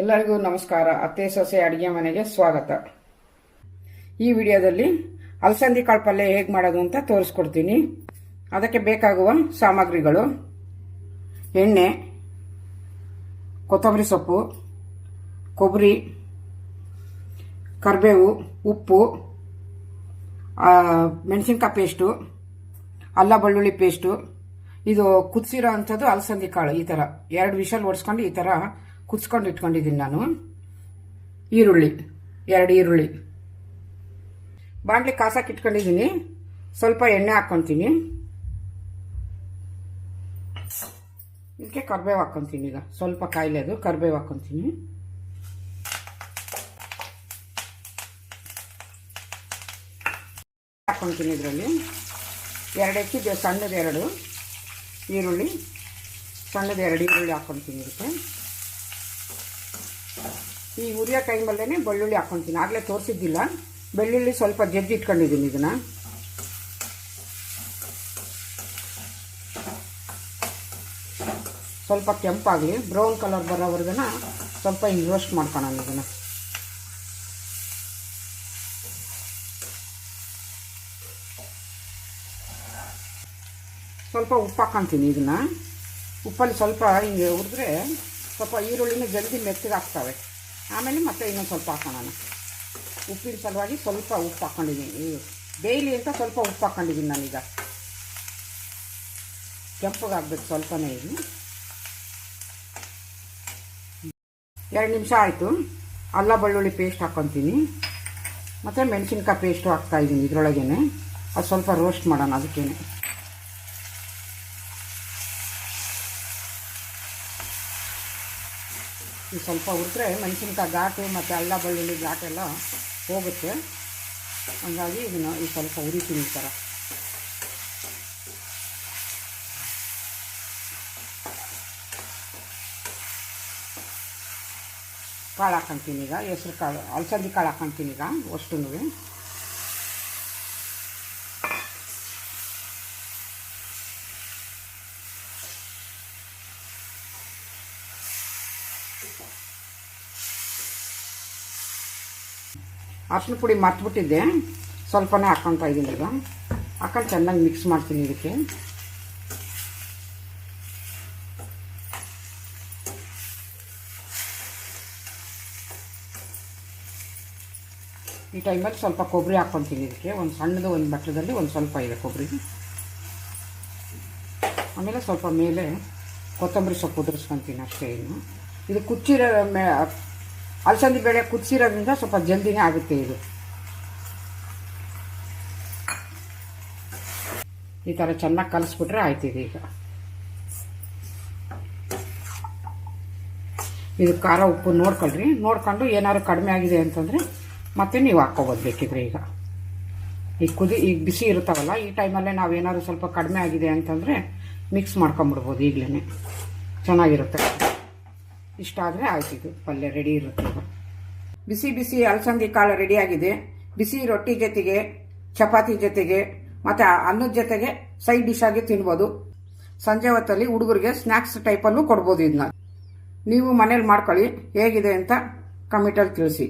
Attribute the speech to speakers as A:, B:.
A: ಎಲ್ಲರಿಗೂ ನಮಸ್ಕಾರ. ಅತ್ತೆ, ಸೊಸೆ, ಅಡುಗೆ ಮನೆಗೆ ಸ್ವಾಗತ. ಈ ವಿಡಿಯೋದಲ್ಲಿ ಅಲಸಂದಿ ಕಾಳು ಪಲ್ಯ ಹೇಗೆ ಮಾಡೋದು ಅಂತ ತೋರಿಸ್ಕೊಡ್ತೀನಿ. ಅದಕ್ಕೆ ಬೇಕಾಗುವ ಸಾಮಗ್ರಿಗಳು. ಎಣ್ಣೆ, ಕೊತ್ತಂಬರಿ ಸೊಪ್ಪು, ಕೊಬ್ಬರಿ, ಕರಿಬೇವು, ಉಪ್ಪು ಮೆಣಸಿನ್ಕಾಯಿ ಪೇಸ್ಟು, ಅಲ್ಲ ಬೆಳ್ಳುಳ್ಳಿ ಪೇಸ್ಟು. ಇದು ಕುದಿಸಿರೋ ಅಂಥದ್ದು ಅಲಸಂದಿ ಕಾಳು, ಈ ಥರ. ಎರಡು ವಿಷಲ್ ಒಡ್ಸ್ಕೊಂಡು ಈ ಥರ ಕುದಿಸ್ಕೊಂಡು ಇಟ್ಕೊಂಡಿದ್ದೀನಿ ನಾನು. ಈರುಳ್ಳಿ, ಎರಡು ಈರುಳ್ಳಿ. ಬಾಣಲಿ ಕಾಸಕ್ಕೆ ಇಟ್ಕೊಂಡಿದ್ದೀನಿ. ಸ್ವಲ್ಪ ಎಣ್ಣೆ ಹಾಕ್ಕೊತೀನಿ. ಇದಕ್ಕೆ ಕರ್ಬೇವು ಹಾಕ್ಕೊತೀನಿ ಈಗ. ಸ್ವಲ್ಪ ಕಾಯಿಲೆ ಅದು, ಕರ್ಬೇವು ಹಾಕ್ಕೊತೀನಿ. ಹಾಕ್ಕೊತೀನಿ ಇದರಲ್ಲಿ. ಎರಡು ಹೆಚ್ಚಿದೆ ಸಣ್ಣದು ಎರಡು ಈರುಳ್ಳಿ. ಸಣ್ಣದು ಎರಡು ಈರುಳ್ಳಿ ಹಾಕ್ಕೊತೀನಿ ಇದಕ್ಕೆ. ಈ ಹುರಿಯೋ ಟೈಮಲ್ಲೇ ಬೆಳ್ಳುಳ್ಳಿ ಹಾಕ್ಕೊತೀನಿ ಆಗಲೇ ತೋರಿಸಿದ್ದಿಲ್ಲ. ಬೆಳ್ಳುಳ್ಳಿ ಸ್ವಲ್ಪ ಜಜ್ಜಿ ಇಟ್ಕೊಂಡಿದ್ದೀನಿ ಇದನ್ನು. ಸ್ವಲ್ಪ ಕೆಂಪಾಗಲಿ, ಬ್ರೌನ್ ಕಲರ್ ಬರೋವರೆಗೂ ಸ್ವಲ್ಪ ಹಿಂಗೆ ರೋಸ್ಟ್ ಮಾಡ್ಕೊಳ್ಳೋಣ ಇದನ್ನು. ಸ್ವಲ್ಪ ಉಪ್ಪು ಹಾಕ್ಕೊಂತೀನಿ ಇದನ್ನು. ಉಪ್ಪಲ್ಲಿ ಸ್ವಲ್ಪ ಹಿಂಗೆ ಹುರಿದ್ರೆ ಸ್ವಲ್ಪ ಈರುಳ್ಳಿನ ಜಲ್ದಿ ಮೆತ್ತಗೆ ಹಾಕ್ತವೆ ಆಮೇಲೆ ಮತ್ತೆ ಇನ್ನೊಂದು ಸ್ವಲ್ಪ ಹಾಕೋಣ ಉಪ್ಪಿನ ಸಲುವಾಗಿ ಸ್ವಲ್ಪ ಉಪ್ಪು ಹಾಕ್ಕೊಂಡಿದ್ದೀನಿ ಡೈಲಿ ಅಂತ ಸ್ವಲ್ಪ ಉಪ್ಪು ಹಾಕ್ಕೊಂಡಿದ್ದೀನಿ ನಾನೀಗ. ಕೆಂಪಗಾಗ್ಬೇಕು ಸ್ವಲ್ಪನೇ ಇದು ಎರಡು ನಿಮಿಷ ಆಯಿತು. ಅಲ್ಲ ಬೆಳ್ಳುಳ್ಳಿ ಪೇಸ್ಟ್ ಹಾಕ್ಕೊತೀನಿ ಮತ್ತು ಮೆಣಸಿನ್ಕಾಯಿ ಪೇಸ್ಟು ಹಾಕ್ತಾಯಿದ್ದೀನಿ ಇದರೊಳಗೇನೆ. ಅದು ಸ್ವಲ್ಪ ರೋಸ್ಟ್ ಮಾಡೋಣ ಅದಕ್ಕೇನೆ. ಇದು ಸ್ವಲ್ಪ ಹುರಿದ್ರೆ ಮೆಣಸಿನ್ಕಾಯಿ ಘಾಟು ಮತ್ತು ಅಲ್ಲ ಬೆಳ್ಳುಳ್ಳಿ ಘಾಟೆಲ್ಲ ಹೋಗುತ್ತೆ. ಹಂಗಾಗಿ ಇದನ್ನು ಈ ಸ್ವಲ್ಪ ಹುರಿತೀನಿ ಈ ಥರ ಕಾಳು ಹಾಕೊತೀನಿ ಈಗ ಹೆಸ್ರು ಕಾಳು ಅಲಸಂದಿ ಕಾಳು ಹಾಕೊತೀನಿ ಈಗ ಅಷ್ಟು ಅರ್ಶಿನ ಪುಡಿ ಮರ್ತ್ಬಿಟ್ಟಿದ್ದೆ. ಸ್ವಲ್ಪನೇ ಹಾಕ್ಕೊತಾ ಇದ್ದೀನಿ ಈಗ. ಹಾಕೊಂಡು ಚೆನ್ನಾಗಿ ಮಿಕ್ಸ್ ಮಾಡ್ತೀನಿ ಇದಕ್ಕೆ. ಈ ಟೈಮಲ್ಲಿ ಸ್ವಲ್ಪ ಕೊಬ್ಬರಿ ಹಾಕ್ಕೊತೀನಿ ಇದಕ್ಕೆ. ಒಂದು ಸಣ್ಣದು ಒಂದು ಬಟ್ಟಲದಲ್ಲಿ ಒಂದು ಸ್ವಲ್ಪ ಇದೆ ಕೊಬ್ಬರಿ. ಆಮೇಲೆ ಸ್ವಲ್ಪ ಮೇಲೆ ಕೊತ್ತಂಬರಿ ಸೊಪ್ಪು ಉದುರಿಸ್ಕೊತೀನಿ ಅಷ್ಟೇ ಇನ್ನು. ಇದು ಕುಚ್ಚಿರೋ ಮೇ, ಅಲಸಂದಿ ಬೇಳೆ ಕುದಿಸಿರೋದ್ರಿಂದ ಸ್ವಲ್ಪ ಜಲ್ದಿನೇ ಆಗುತ್ತೆ ಇದು. ಈ ಥರ ಚೆನ್ನಾಗಿ ಕಲಿಸ್ಬಿಟ್ರೆ ಆಯ್ತಿದೆ ಈಗ. ಇದು ಖಾರ ಉಪ್ಪು ನೋಡ್ಕೊಳ್ರಿ. ನೋಡ್ಕೊಂಡು ಏನಾದ್ರು ಕಡಿಮೆ ಆಗಿದೆ ಅಂತಂದರೆ ಮತ್ತೆ ನೀವು ಹಾಕ್ಕೋಬೋದು ಬೇಕಿದ್ರೆ ಈಗ. ಈಗ ಕುದಿ ಈಗ ಬಿಸಿ ಇರುತ್ತವಲ್ಲ, ಈ ಟೈಮಲ್ಲೇ ನಾವೇನಾದ್ರು ಸ್ವಲ್ಪ ಕಡಿಮೆ ಆಗಿದೆ ಅಂತಂದರೆ ಮಿಕ್ಸ್ ಮಾಡ್ಕೊಂಬಿಡ್ಬೋದು ಈಗಲೇ ಚೆನ್ನಾಗಿರುತ್ತೆ. ಇಷ್ಟ ಆದರೆ ಆಯ್ತಿದ್ದು ಪಲ್ಯ ರೆಡಿ ಇರುತ್ತೆ ಬಿಸಿ ಬಿಸಿ ಅಲಸಂದಿ ಕಾಳು ರೆಡಿಯಾಗಿದೆ ಬಿಸಿ ರೊಟ್ಟಿ ಜೊತೆಗೆ, ಚಪಾತಿ ಜೊತೆಗೆ, ಮತ್ತು ಅನ್ನದ ಜೊತೆಗೆ ಸೈಡ್ ಡಿಶ್ ಆಗಿ ತಿನ್ಬೋದು. ಸಂಜೆ ಹೊತ್ತಲ್ಲಿ ಹುಡುಗರಿಗೆ ಸ್ನ್ಯಾಕ್ಸ್ ಟೈಪಲ್ಲೂ ಕೊಡ್ಬೋದು ಇದನ್ನ. ನೀವು ಮನೇಲಿ ಮಾಡ್ಕೊಳ್ಳಿ. ಹೇಗಿದೆ ಅಂತ ಕಮೆಂಟಲ್ಲಿ ತಿಳಿಸಿ.